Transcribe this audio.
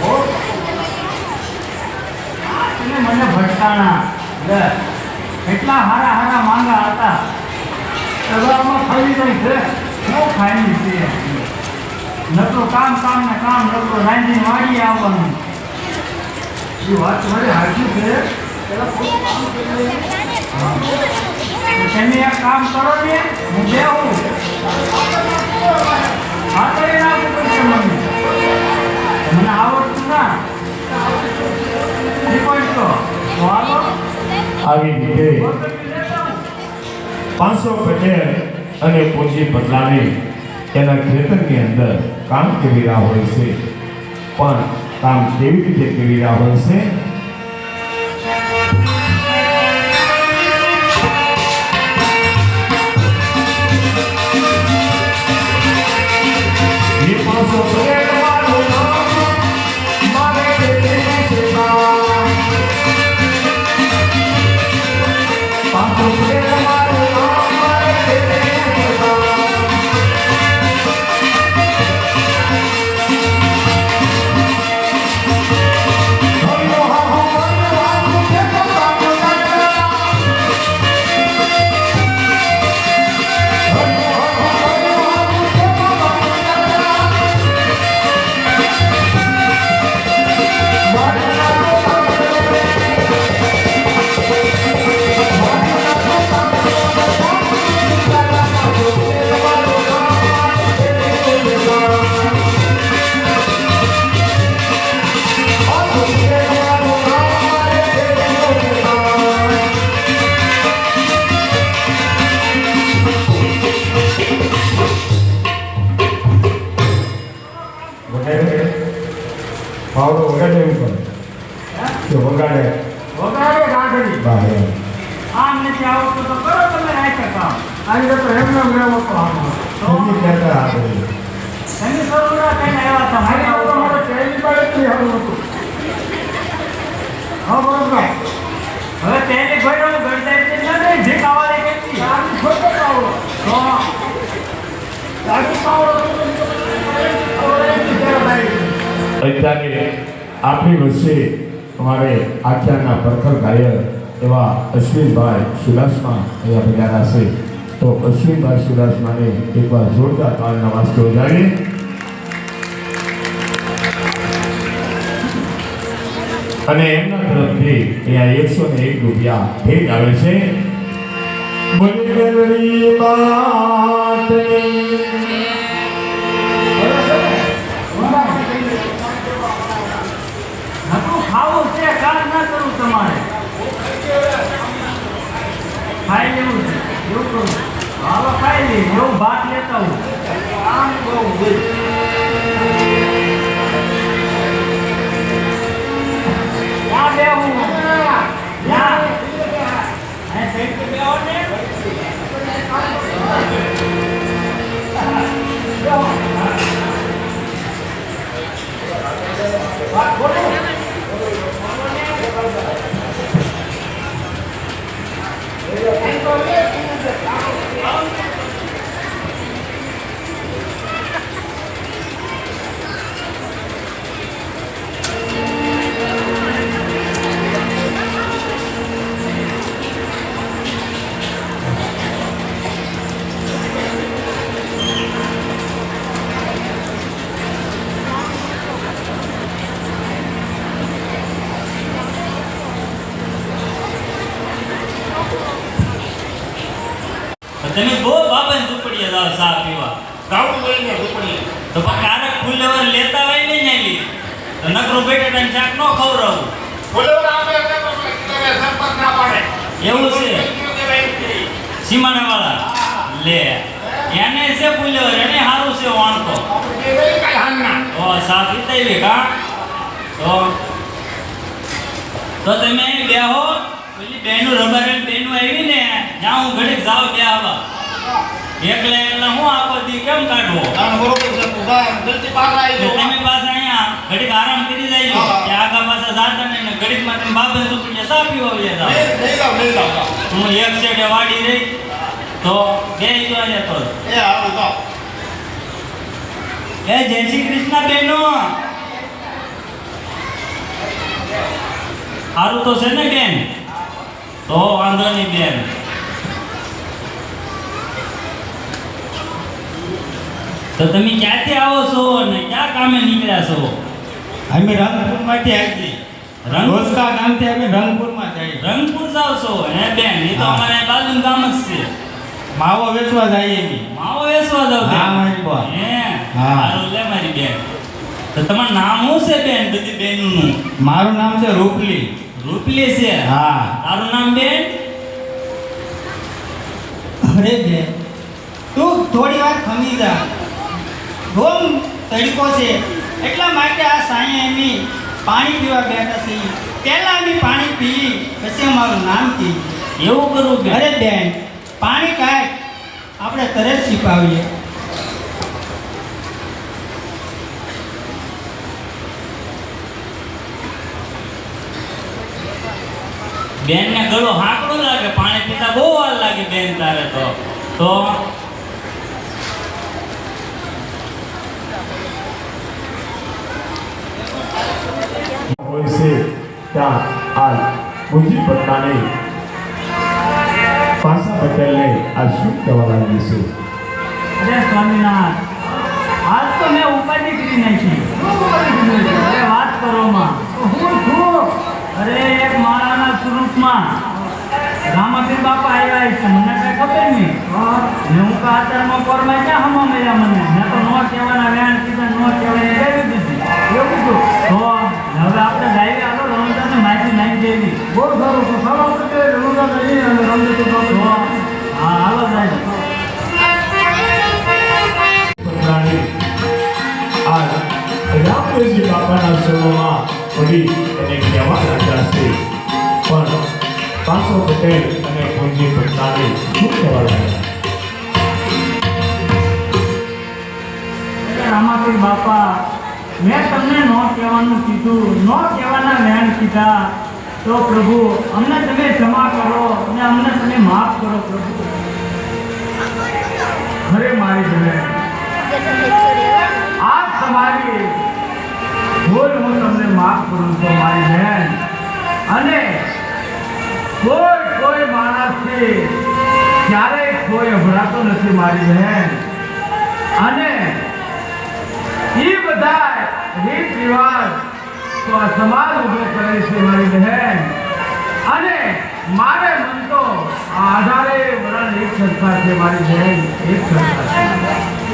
હું હા, મને ભટકાણા. લે એટલા હારા હારા માંગા હતા. હવે ખાઈ જાય છે. શું ખાઈ છે નતો કામ કામ ને કામ નતો રાંધી વાળી આવવાનું. એ વાત તમારી હાચી છે. તમે એક કામ કરો ને હું બેહું. હા કરી નાખું પડશે મને મને આવડતું ના. આવી રીતે પાંચસો પટેલ અને પૂંજી બદલાવી. એના ખેતરની અંદર કામ કરી રહ્યા હોય છે? પણ કામ કેવી રીતે રહ્યા હોય છે. પાવડો વગાડે એમ પણ. કે વગાડે. વગાડે ગાંઠડી. બહાર આમ નથી આવડતું તો કરો તમે રાખ્યા કામ. આવી રીતે એમને તો હાલો. સમજી કહેતા આપણે તમે શરૂ ના આવ્યા હતા. મારે આ તો આવડતું મારે જ નહીં હતું. હા, બરોબર. હવે તેની ગોળો ગળતા એટલે ન નહીં ઢીકાવાળી કેટલી ગાડી ખોટો પાવડો. તો ગાડી પાવડો તો પાવડો એમની ઘેર લાવી. અત્યારે આપણી વચ્ચે અમારે આખ્યાનના પ્રખર ગાયક એવા અશ્વિનભાઈ સુલાસમા અહીંયા પધાર્યા છે તો અશ્વિનભાઈ સુલાસમાને એકવાર જોરદાર તાળના વાસ્તો જાણીએ અને એમના તરફથી અહીંયા એકસો ને એક રૂપિયા ભેટ આવે છે. બોલી ગરડી માતની. ખાવું છે, કામ ના કરવું તમારે. ખાઈ લેવું છે, એવું કરું. હાલો, ખાઈ લઈ એવું ભાત લેતા હું આમ બહુ તમે બહુ બાપા ઝૂંપડીએ જાઓ ચા પીવા. ગાવું લઈને ઝૂંપડી. તો પણ કારક ફૂલેવર લેતા હોય ને નહીં તો નકરું તને શાક ન ખવડાવું. બોલેવર આપે તો સરપંચ ના પાડે. એવું છે? સીમાના વાળા લે? એને છે ફૂલેવર એને સારું છે ના. ઓ સાથી પીતાવી કા? તો તો તમે અહીં બેહો. પેલી બેનું રબારેલ બેનું આવી ને જ્યાં હું ઘડીક જાઉં એકલા એટલે હું આખો દી કેમ કાઢવો? તાણ બરોબર છે ભાઈ જલ્દી પાછા આવી એટલે તમે પાછા અહીંયા ઘડીક આરામ કરી જાય. કે આગા પાછા જાતા ને ને ઘડીકમાં તમે બાપે સુપડીએ સા પીવા વયા જાઓ લઈ જાઓ લઈ જાઓ. હું એક સાઈડે વાડી રહી તો બે જો તો. એ હાલો તો એ જય શ્રી કૃષ્ણ બેનો. સારું તો છે ને બેન? તો વાંધો નહીં બેન. તો તમે ક્યાંથી આવો છો અને ક્યાં કામે નીકળ્યા છો? અમે રંગપુરમાંથી આવી રંગ રોજકા ગામથી અમે રંગપુરમાં જઈએ રંગપુર જાવ છો? હે બેન એ તો અમારે બાજુ ગામ જ છે. માવો વેચવા જઈએ અમે માવો વેચવા જાવ હા, મારી બા. હે? હા. લે મારી બેન. તો તમારું નામ શું છે બેન બધી બેનનું? મારું નામ છે રૂપલી. રૂપલી છે? હા. તારું નામ બેન? અરે બેન તું થોડી વાર ખમી જા. ગોમ તડકો છે. એટલા માટે આ સાંયે એમી પાણી પીવા બેઠા છે પહેલાં અમે પાણી પી પછી અમારું નામ કી એવું કરું બેન અરે બેન પાણી કાંઈ આપણે તરત છીપાવીએ. બેન ને ગળો હાકડો લાગે પાણી પીતા બહુ વાર લાગે બેન તારે તો. તો હોય છે ત્યાં આ મુજી પટનાને પાસા પટેલને આ શું કહેવા લાગી છે અરે સ્વામિનાથ આજ તો મેં ઉપાધિ કરી નાખી. અરે વાત કરો માં. હું છું. અરે એક માળાના સ્વરૂપમાં રામાપીર બાપા આવ્યા છે મને કઈ ખબર નહીં. ને હું કા આચારમાં કોરમાં ક્યાં હમો મળ્યા મને? રામદેવજી બાપાના પડી અને કહેવા લાગ્યા છે પણ પાસો પટેલ અને મુજી પટનાને શું કહેવા લાગ્યા બાપા, મેં તમને નો કહેવાનું કીધું, નો કહેવાના વેણ કીધા. તો પ્રભુ, અમને તમે ક્ષમા કરો અને અમને તમે માફ કરો પ્રભુ. ખરે મારી જમે આ તમારી ભૂલ હું તમને માફ કરું છું, મારી બહેન. અને કોઈ કોઈ માણસથી ક્યારેય કોઈ અભરાતો નથી, મારી બહેન. અને એ બધા રીત રિવાજ તો આ સમાજ ઊભો કરે છે મારી બહેન. અને મારે મન તો આધારે વરણ એક સંસ્થા છે મારી બહેન. એક સંસ્થા છે.